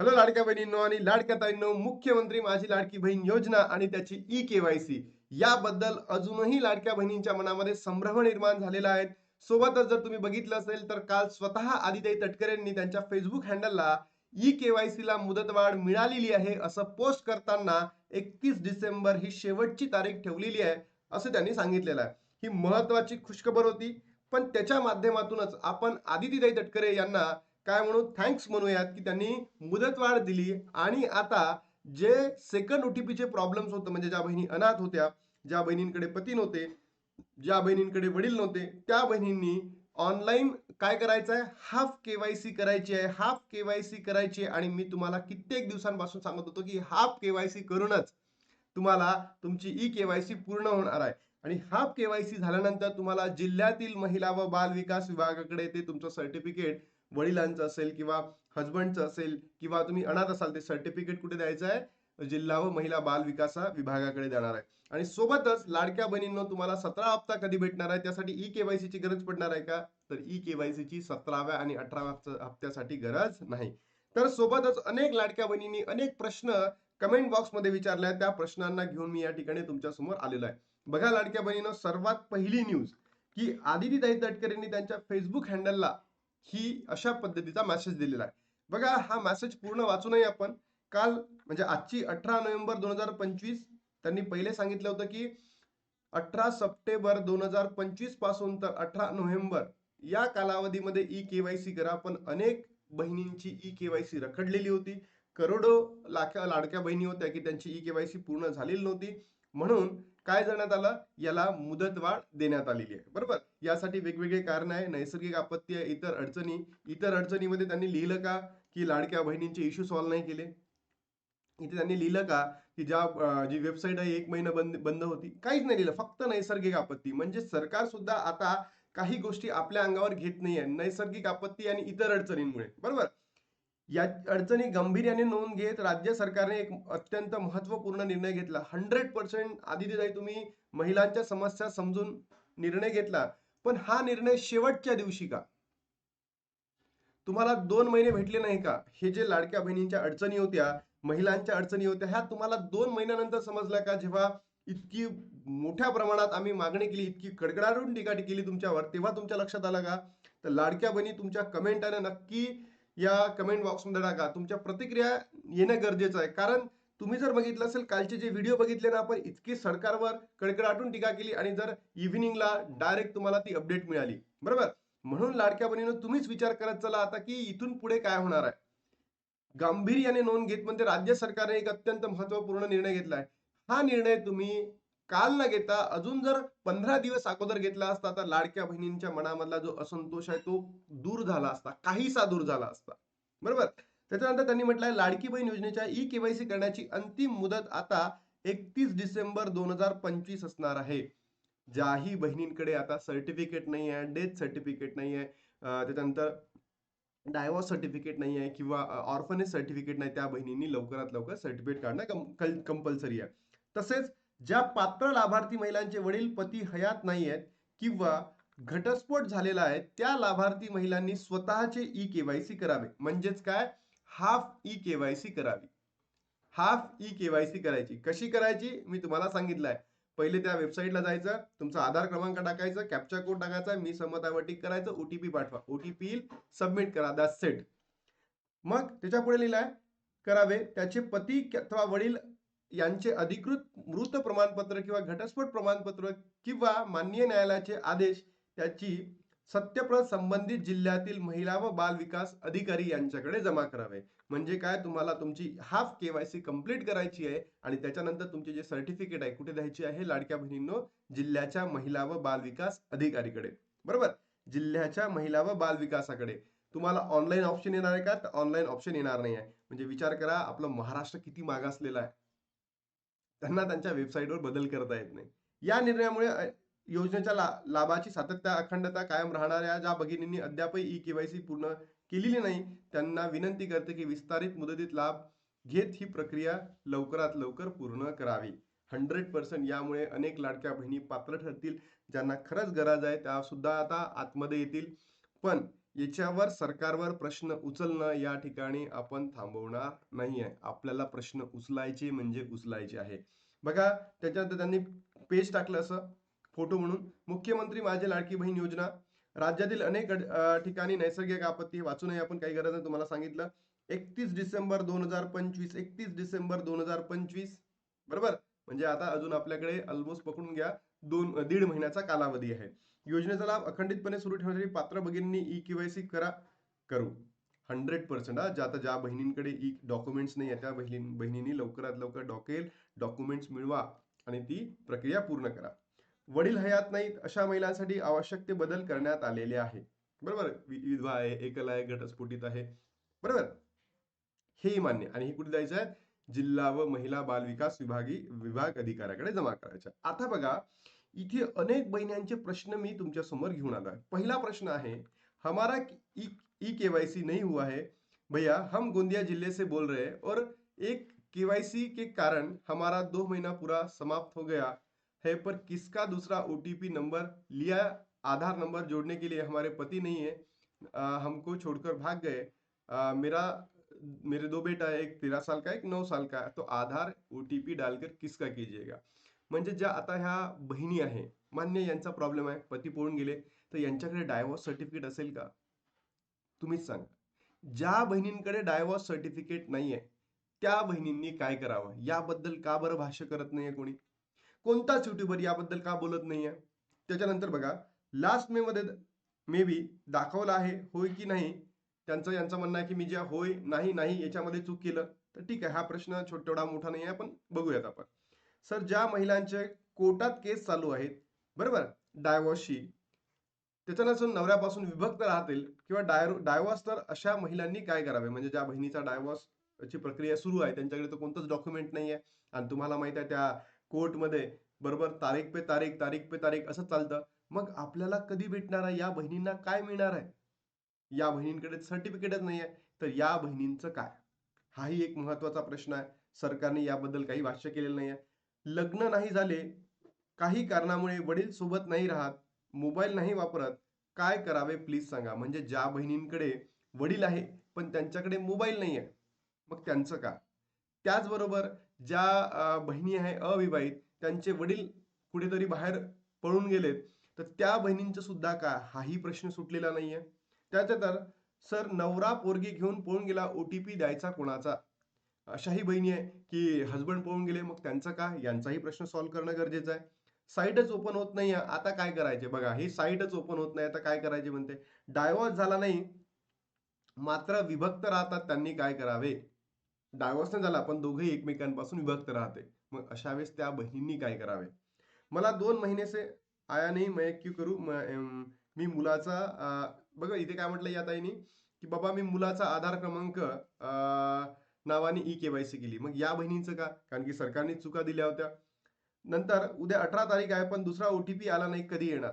Hello लाडक्या बहिणींनो आणि लाडक्या ताईंनो मुख्यमंत्री माझी लाडकी बहीण योजना आणि त्याची ई केवायसी याबद्दल अजूनही लाडक्या बहिणींच्या मनामध्ये संभ्रम निर्माण झालेला आहे. सोबतच जर तुम्ही बघितलं असेल तर काल स्वतः आदिताई तटकरेंनी त्यांच्या फेसबुक हँडलला ई केवायसी ला मुदतवाढ मिळालेली आहे असं पोस्ट करताना एकतीस डिसेंबर ही शेवटची तारीख ठेवलेली आहे असं त्यांनी सांगितलेलं आहे. ही महत्वाची खुशखबर होती. पण त्याच्या माध्यमातूनच आपण आदितीताई तटकरे यांना काय म्हणू? थँक्स म्हणूयात की त्यांनी मुदतवाढ दिली. आणि आता जे सेकंड ओटीपीचे प्रॉब्लेम्स होतं म्हणजे ज्या बहिणी अनाथ होत्या ज्या बहिणींकडे पती नव्हते ज्या बहिणींकडे वडील नव्हते त्या बहिणींनी ऑनलाईन काय करायचं आहे हाफ केवायसी करायची आहे. हाफ केवायसी करायची आहे. आणि मी तुम्हाला कित्येक दिवसांपासून सांगत होतो की हाफ केवायसी करूनच तुम्हाला तुमची ई केवायसी पूर्ण होणार आहे. आणि हाफ केवायसी झाल्यानंतर तुम्हाला जिल्ह्यातील महिला व बाल विकास विभागाकडे ते तुमचं सर्टिफिकेट वडिलांचं असेल किंवा हजबंडचं असेल किंवा तुम्ही अनाथ असाल ते सर्टिफिकेट कुठे द्यायचं आहे? जिल्हा व महिला बाल विकास विभागाकडे देणार आहे. आणि सोबतच लाडक्या बहिणींनो तुम्हाला सतरा हप्ता कधी भेटणार आहे? त्यासाठी ई केवायसी ची गरज पडणार आहे का? तर ई केवायसी ची सतराव्या आणि अठराव्या हप्त्यासाठी गरज नाही. तर सोबतच अनेक लाडक्या बहिणींनी अनेक प्रश्न कमेंट बॉक्समध्ये विचारले आहेत. त्या प्रश्नांना घेऊन मी या ठिकाणी तुमच्यासमोर आलेलो आहे. बघा लाडक्या बहिणीनं सर्वात पहिली न्यूज की आदितीताई तटकरेंनी त्यांच्या फेसबुक हँडलला ही अशा पद्धतीचा मेसेज दिलेला आहे. बघा हा मेसेज पूर्ण वाचूनही आपण काल म्हणजे आजची अठरा नोव्हेंबर दोन हजार पंचवीस त्यांनी पहिले सांगितलं होतं की अठरा सप्टेंबर दोन हजार पंचवीसपासून तर अठरा नोव्हेंबर या कालावधीमध्ये ई केवायसी करा. पण अनेक बहिणींची ई केवायसी रखडलेली होती. करोडो लाख्या लाडक्या बहिणी होत्या की त्यांची ई केवायसी पूर्ण झालेली नव्हती. म्हणून काय देण्यात आलं? याला मुदतवाढ देण्यात आलेली आहे. बरोबर? यासाठी वेगवेगळे कारण आहे. नैसर्गिक आपत्ती आहे इतर अडचणी. इतर अडचणीमध्ये त्यांनी लिहिलं का की लाडक्या बहिणींचे इश्यू सॉल्व्ह नाही केले? इथे त्यांनी लिहिलं का की ज्या जी वेबसाईट आहे एक महिना बंद बंद होती. काहीच नाही लिहिलं. फक्त नैसर्गिक आपत्ती. म्हणजे सरकार सुद्धा आता काही गोष्टी आपल्या अंगावर घेत नाहीये. नैसर्गिक आपत्ती आणि इतर अडचणींमुळे. बरोबर? या अडचणी गांभीर्याने नोंद घेत राज्य सरकारने एक अत्यंत महत्त्वपूर्ण निर्णय घेतला. हंड्रेड पर्सेंट आधी तुम्ही महिलांच्या समस्या समजून निर्णय घेतला. पण हा निर्णय शेवटच्या दिवशी का? तुम्हाला दोन महिने भेटले नाही का? हे जे लाडक्या बहिणींच्या अडचणी होत्या महिलांच्या अडचणी होत्या ह्या तुम्हाला दोन महिन्यानंतर समजल्या का? जेव्हा इतकी मोठ्या प्रमाणात आम्ही मागणी केली इतकी कडकडारून टीका केली तुमच्यावर तेव्हा तुमच्या लक्षात आलं का? तर लाडक्या बहिणी तुमच्या कमेंटाने नक्की या कमेंट बॉक्समध्ये टाका. तुमच्या प्रतिक्रिया येणं गरजेचं आहे. कारण तुम्ही जर बघितलं असेल कालचे जे व्हिडिओ बघितले ना आपण इतकी सरकारवर कडकडाटून टीका केली आणि जर इव्हिनिंगला डायरेक्ट तुम्हाला ती अपडेट मिळाली. बरोबर? म्हणून लाडक्या बहिणीनं तुम्हीच विचार करत चला आता की इथून पुढे काय होणार आहे? गांभीर्याने नोंद घेत म्हणजे राज्य सरकारने एक अत्यंत महत्त्वपूर्ण निर्णय घेतलाय. हा निर्णय तुम्ही काल न घेता अजून जर पंधरा दिवस अगोदर घेतला असता तर लाडक्या बहिणींच्या मनामधला जो असंतोष आहे तो दूर झाला असता काहीसा दूर झाला असता. बरोबर? त्याच्यानंतर त्यांनी म्हटलंय लाडकी बहीण योजनेच्या ई केवायसी करण्याची अंतिम मुदत आता एकतीस डिसेंबर दोन हजार पंचवीस असणार आहे. ज्याही बहिणींकडे आता सर्टिफिकेट नाही आहे डेथ सर्टिफिकेट नाही आहे त्याच्यानंतर डायव्हॉर्स सर्टिफिकेट नाही आहे किंवा ऑर्फनेज सर्टिफिकेट नाही त्या बहिणींनी लवकरात लवकर सर्टिफिकेट काढणं कंपल्सरी आहे. तसेच ज्या पात्र लाभार्थी महिलांचे वडील पती हयात नाही आहेत किंवा घटस्फोट झालेला आहे त्या लाभार्थी महिलांनी स्वतःचे ई केवायसी करावे. म्हणजेच काय? हाफ ई केवायसी करावी. हाफ ई केवायसी करायची. कशी करायची? मी तुम्हाला सांगितलंय. पहिले त्या वेबसाईटला जायचं तुमचा आधार क्रमांक टाकायचा कॅप्चा कोड टाकायचा मी सहमत टिक करायचं ओटीपी पाठवा. ओटीपी येईल सबमिट करा दॅट सेट मग त्याच्या पुढे लिहिलाय करावे. त्याचे पती अथवा वडील यांचे अधिकृत मृत प्रमाणपत्र किंवा घटस्फोट प्रमाणपत्र किंवा माननीय न्यायालयाचे आदेश त्याची सत्यप्रत संबंधित जिल्ह्यातील महिला व बाल विकास अधिकारी यांच्याकडे जमा करावे. म्हणजे काय? तुम्हाला तुमची हाफ केवायसी कंप्लीट करायची आहे आणि त्याच्यानंतर तुमचे जे सर्टिफिकेट आहे कुठे द्यायची आहे? लाडक्या बहिणींनो जिल्ह्याच्या महिला व बाल विकास अधिकारीकडे. बरोबर? जिल्ह्याच्या महिला व बाल विकासाकडे. तुम्हाला ऑनलाईन ऑप्शन येणार आहे का? तर ऑनलाईन ऑप्शन येणार नाही आहे म्हणजे विचार करा आपलं महाराष्ट्र किती मागासलेला आहे. त्यांना त्यांच्या वेबसाईटवर बदल करता येत नाही. या निर्णयामुळे योजनेच्या ला लाभाची सातत्य अखंडता कायम राहणाऱ्या ज्या भगिनींनी अद्यापही ई केवायसी पूर्ण केलेली नाही त्यांना विनंती करते की विस्तारित मुदतीत लाभ घेत ही प्रक्रिया लवकरात लवकर पूर्ण करावी. हंड्रेड पर्सेंट यामुळे अनेक लाडक्या बहिणी पात्र ठरतील. ज्यांना खरंच गरज आहे त्या सुद्धा आता आतमध्ये येतील. पण याच्यावर सरकारवर प्रश्न उचलणं या ठिकाणी आपण थांबवणार नाही आहे आपल्याला प्रश्न उचलायचे म्हणजे उचलायचे आहे. बघा त्याच्यानंतर त्यांनी पेज टाकलं असं फोटो म्हणून. मुख्यमंत्री माझी लाडकी बहीण योजना. राज्यातील अनेक ठिकाणी नैसर्गिक आपत्ती वाचू नये आपण काही गरज नाही तुम्हाला सांगितलं. एकतीस डिसेंबर दोन हजार पंचवीस एकतीस डिसेंबर दोन हजार पंचवीस बरोबर? म्हणजे आता अजून आपल्याकडे ऑलमोस्ट पकडून घ्या दोन दीड महिन्याचा कालावधी आहे. योजनेचा लाभ अखंडितपणे सुरू ठेवण्यासाठी पात्र भगिनींनी ई केवायसी करा करू. हंड्रेड पर्सेंट हा. ज्या आता ज्या बहिणींकडे ई डॉक्युमेंट्स नाही आहे त्या बहिणी बहिणींनी लवकरात लवकर डॉकेल डॉक्युमेंट्स मिळवा आणि ती प्रक्रिया पूर्ण करा. वडील हयात नाहीत अशा महिलांसाठी आवश्यक ते बदल करण्यात आलेले आहे. बरोबर? विधवा आहे एकल आहे घटस्फोटित आहे. बरोबर? हेही मान्य. आणि हे कुठे जायचं आहे? जिल्हा व महिला बाल विकास विभागी विभाग अधिकाऱ्याकडे जमा करायच्या आता बघा इथे अनेक बहिण्यांचे प्रश्न मी तुमच्या समोर घेऊन आलो पहिला प्रश्न आहे हमारा ई ई केवाईसी नहीं हुआ है? भैया हम गोंदिया ज़िले से बोल रहे हैं और एक केवाईसी के कारण हमारा दो महीना पूरा समाप्त हो गया है पर किसका दूसरा ओटीपी नंबर लिया आधार नंबर जोड़ने के लिए हमारे पति नहीं है अ, हमको छोड़कर भाग गए। अ, मेरा मेरे दो बेटा है एक तेरह साल का एक नौ साल का है तो आधार ओटीपी डालकर किसका कीजिएगा? म्हणजे ज्या आता ह्या बहिणी आहे मान्य यांचा प्रॉब्लेम आहे पती पळून गेले तर यांच्याकडे डायव्होर्स सर्टिफिकेट असेल का? तुम्हीच सांगा. ज्या बहिणींकडे डायव्होर्स सर्टिफिकेट नाहीये त्या बहिणींनी काय करावं? याबद्दल का बरं भाष्य करत नाहीये कोणी? कोणताच युट्यूबर याबद्दल का बोलत नाहीये? त्याच्यानंतर बघा लास्ट मे मध्ये मे बी दाखवलं आहे होय की नाही त्यांचं यांचं म्हणणं आहे की मी ज्या होय नाही नाही याच्यामध्ये चूक केलं तर ठीक आहे हा प्रश्न छोटेवढा मोठा नाही आहे पण बघूयात आपण. सर ज्या महिलांचे कोर्टात केस चालू आहेत बरोबर? डायव्होर्सची त्याच्या नसून नवऱ्यापासून विभक्त राहतील किंवा डाय डायवॉस तर अशा महिलांनी काय करावे? म्हणजे ज्या बहिणीचा डायवॉस ची प्रक्रिया सुरू आहे त्यांच्याकडे तर कोणतंच डॉक्युमेंट नाही आहे आणि तुम्हाला माहीत आहे त्या कोर्टमध्ये बरोबर तारीख पे तारीख तारीख पे तारीख असं चालतं. मग आपल्याला कधी भेटणार आहे? या बहिणींना काय मिळणार आहे? या बहिणींकडे सर्टिफिकेटच नाही आहे तर या बहिणींचं काय? हाही एक महत्त्वाचा प्रश्न आहे. सरकारने याबद्दल काही भाष्य केलेलं नाही आहे लग्न नाही झाले काही कारणामुळे वडील सोबत नाही राहत मोबाईल नाही वापरत काय करावे प्लीज सांगा. म्हणजे ज्या बहिणींकडे वडील आहे पण त्यांच्याकडे मोबाईल नाही आहे मग त्यांचं का? त्याचबरोबर ज्या बहिणी आहे अविवाहित त्यांचे वडील कुठेतरी बाहेर पळून गेलेत तर त्या बहिणींचं सुद्धा का? हाही प्रश्न सुटलेला नाहीये. त्याच्या तर सर नवरा पोरगी घेऊन पळून गेला ओटीपी द्यायचा कोणाचा? अशाही बहिणी आहे की हजबंड पळून गेले मग त्यांचं का यांचाही प्रश्न सॉल्व्ह करणं गरजेचं आहे. साईटच ओपन होत नाही आता काय करायचे? बघा ही साईटच ओपन होत नाही. आता काय करायचे म्हणते? डायव्हर्स झाला नाही. मात्र विभक्त राहतात. त्यांनी काय करावे? डायव्हर्स नाही झाला. पण दोघेही एकमेकांपासून विभक्त राहते. मग अशा वेळेस त्या बहिणींनी काय करावे? मला दोन महिने से आया नाही. मैं क्यू करू? मी मुलाचा बघा इथे काय म्हटलं या ताईनी? की बाबा मी मुलाचा आधार क्रमांक अं, नावाने ई केवायसी केली. मग या बहिणींचं का? कारण की सरकारने चुका दिल्या होत्या. नंतर उद्या अठरा तारीख आहे पण दुसरा ओटीपी आला नाही कधी येणार?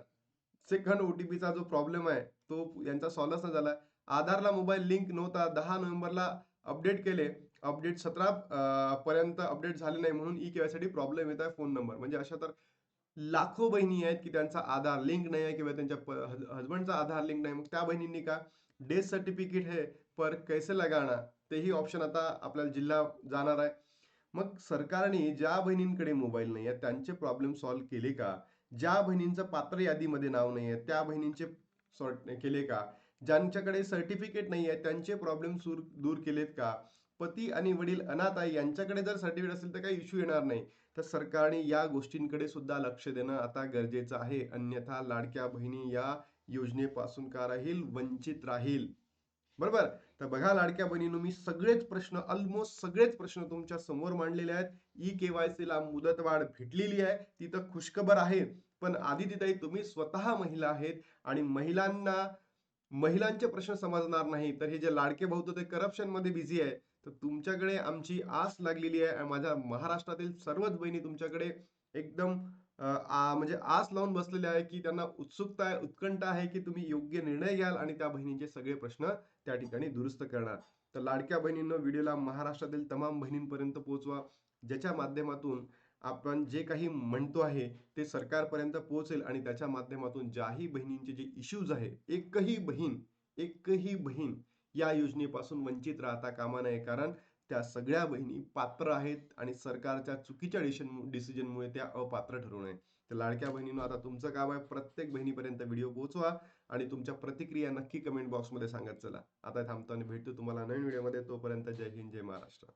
सेकंड ओटीपीचा जो प्रॉब्लेम आहे तो यांचा सॉल्वच नाही झाला. आधारला मोबाईल लिंक नव्हता. दहा नोव्हेंबरला अपडेट केले. अपडेट सतरा पर्यंत अपडेट झाले नाही म्हणून ई केवायसाठी प्रॉब्लेम येत आहे फोन नंबर म्हणजे अशा तर लाखो बहिणी आहेत की त्यांचा आधार लिंक नाही आहे किंवा त्यांच्या हजबंडचा आधार लिंक नाही. मग त्या बहिणींनी का डेथ सर्टिफिकेट हे पर कैसे लगाना? तेही ऑप्शन आता आपल्याला जिल्हा जाणार आहे. मग सरकारने ज्या बहिणींकडे मोबाईल नाही आहे त्यांचे प्रॉब्लेम सॉल्व्ह केले का? ज्या बहिणींचं पात्र यादीमध्ये नाव नाही आहे त्या बहिणींचे सॉर्ट केले का? ज्यांच्याकडे सर्टिफिकेट नाही आहे त्यांचे प्रॉब्लेम दूर केलेत का? पती आणि वडील अनाथ आहे यांच्याकडे जर सर्टिफिकेट असेल तर काही इश्यू येणार नाही. तर सरकारने या गोष्टींकडे सुद्धा लक्ष देणं आता गरजेचं आहे. अन्यथा लाडक्या बहिणी या योजनेपासून का राहील वंचित राहील. बरोबर? तर बघा लाडक्या बहिणीनं मी सगळेच प्रश्न ऑलमोस्ट सगळेच प्रश्न तुमच्यासमोर मांडलेले आहेत. ई के वाय सीला मुदतवाढ भेटलेली आहे. ती तर खुशखबर आहे. पण आधी तिथे तुम्ही स्वतः महिला आहेत आणि महिलांना महिलांचे प्रश्न समजणार नाही. तर हे जे लाडके भाऊ तर ते करप्शनमध्ये बिझी आहे. तर तुमच्याकडे आमची आस लागलेली आहे माझ्या महाराष्ट्रातील सर्वच बहिणी तुमच्याकडे एकदम म्हणजे आस लावून बसलेले आहे की त्यांना उत्सुकता आहे उत्कंठ आहे की तुम्ही योग्य निर्णय घ्याल आणि त्या बहिणींचे सगळे प्रश्न त्या ठिकाणी दुरुस्त करणार. तर लाडक्या बहिणींना व्हिडिओला महाराष्ट्रातील तमाम बहिणींपर्यंत पोहोचवा ज्याच्या माध्यमातून आपण जे काही म्हणतो आहे ते सरकारपर्यंत पोहोचेल आणि त्याच्या माध्यमातून ज्याही बहिणींचे जे इश्यूज आहे एकही बहीण एकही बहीण या योजनेपासून वंचित राहता कामा नये. कारण त्या सगळ्या बहिणी पात्र आहेत आणि सरकारच्या चुकीच्या डिसिजन डिसिजनमुळे त्या अपात्र ठरू नये तर लाडक्या बहिणीनं आता तुमचं काम आहे प्रत्येक बहिणीपर्यंत व्हिडिओ पोहोचवा आणि तुमच्या प्रतिक्रिया नक्की कमेंट बॉक्समध्ये सांगत चला. आता थांबतो आणि भेटतो तुम्हाला नवीन व्हिडिओमध्ये तोपर्यंत जय हिंद जय महाराष्ट्र.